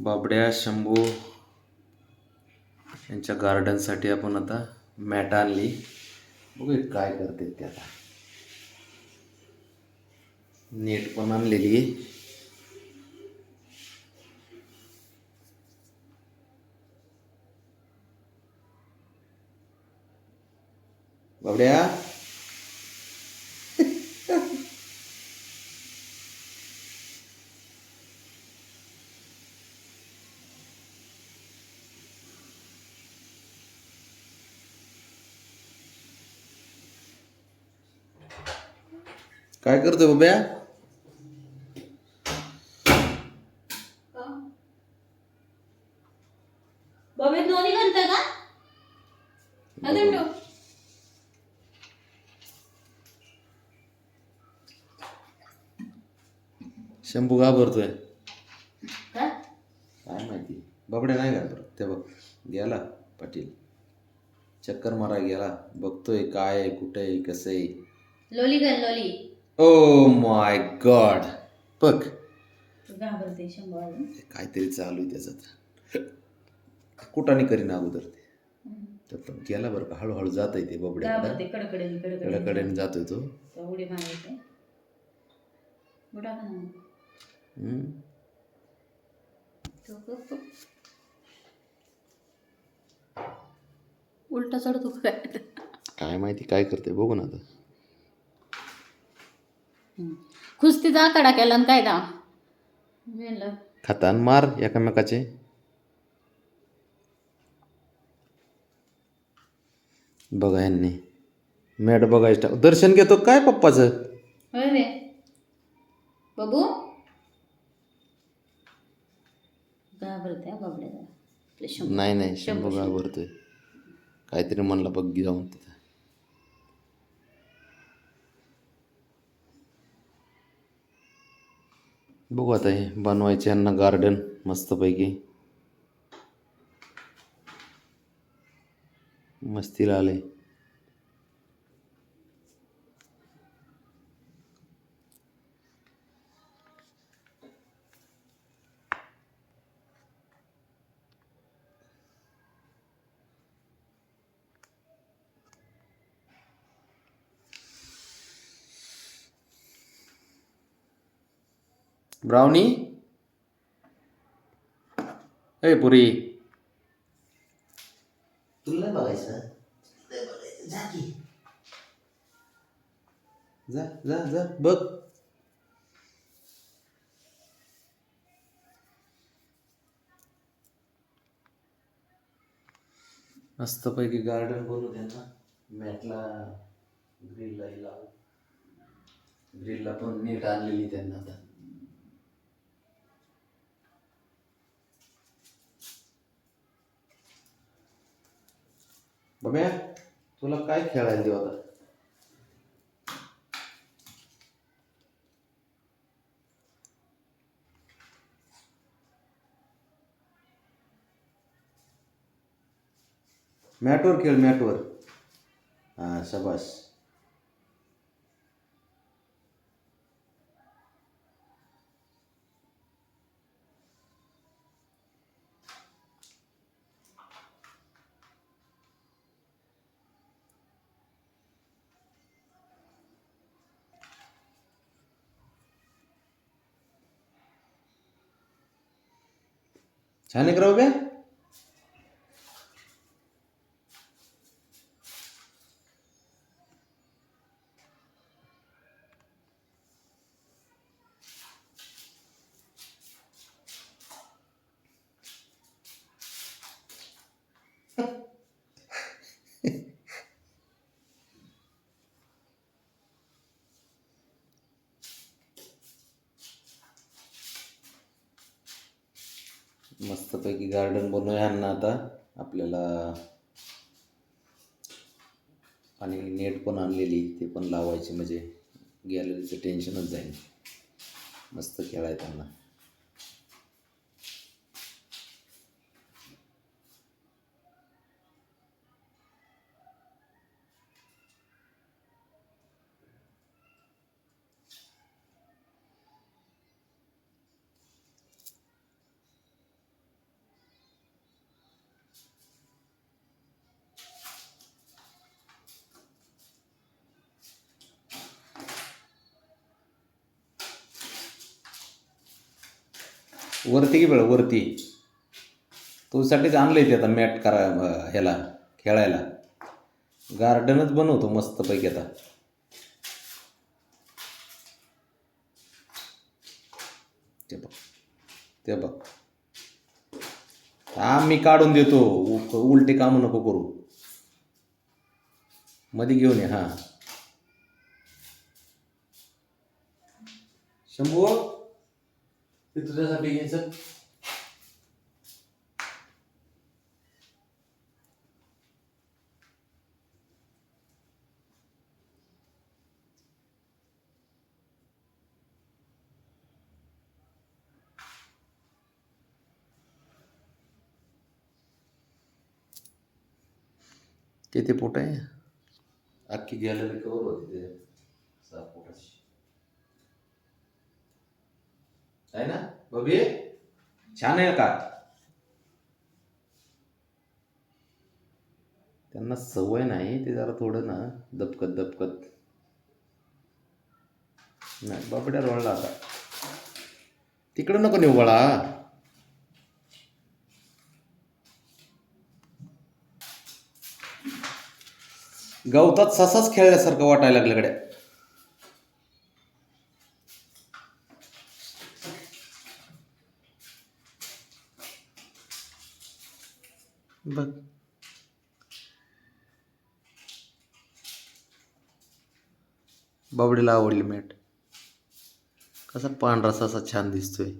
बाबड्या शंभू यांच्या गार्डनसाठी आपण आता मॅट आणली. बघूया काय करते ते आता. नेट पण आणलेली बाबड्या काय करतोय बाब्या? बबे दोन्ही करता का? अजून ठेव. शंभू घाबरतोय. का? काय माहिती. बाबड्या नाही घाबरत. ते बघ गेला पाटील. चक्कर मारा गेला. बघतोय काय आहे कुठे आहे कसं आहे. लोली कर लोली. ओ माय गॉड बघ. घाबरते शंभर. काहीतरी चालू आहे त्याच्यात कुठाने करीन अगोदर ते. तर पण गेला बरं का हळूहळू जात आहे ते घाबरते बाबड्या कडकडे कडकडे कडेने जातोय तो. तर उडी मारायचे. बुडा का नाही हम्म. तो तो तो. उलटा चढतो काय काय माहिती काय करते बघू ना आता. कुस्तीचा आकडा केला आणि काय दा मेलं खातान मार एकामेकाचे. बघा यांनी. मॅट बघायचं दर्शन घेतो काय पप्पाचं? होय रे. बघू घाबरते बाबड्या शंभर. नाही नाही शंभू. घाबरतोय. काहीतरी म्हणला बघ जाऊन तिथं. बघू आता हे बनवायचे यांना गार्डन मस्तपैकी. मस्तीला आले. ब्राउनी ए पुरी. तुला बघायचं? जा की. जा जा जा. बघ. मस्तपैकी गार्डन बनवू त्यांना मॅटला ग्रिलला लावू. ग्रिलला पण नीट आणलेली त्यांना आता. बघ्या तुला काय खेळायला देऊ आता? मॅटवर खेळ मॅटवर. हा शबास. छान आहे का राहू बे मस्तपैकी गार्डन बनवूया ह्यांना आता आपल्याला आणि नेट पण आणलेली ते पण लावायची म्हणजे गॅलरीचं टेन्शनच जाईल. मस्त खेळाय त्यांना. वरती की बेळ वरती. तुझ्यासाठीच आहे ते आता मॅट करा ह्याला खेळायला. गार्डनच बनवतो मस्तपैकी आता. ते बघ ते बघ. हा मी काढून देतो उ- उलटे कामं नको करू. मध्ये घेऊन ये हा. शंभू? ते तुझ्यासाठी घ्यायचं किती पोट आहे अख्खी गॅलरी कवर होती ते आहे ना? बबी छान आहे का? त्यांना सवय नाही ते जरा थोडं ना दपकत दपकत नाही बाबड्या रोळला आता. तिकडं नको निवळा गवतात ससाच खेळल्यासारखं वाटायला लागल्याकडे बघ. बाबडीला आवडली मॅट. कसा पांढरा असा छान दिसतोय.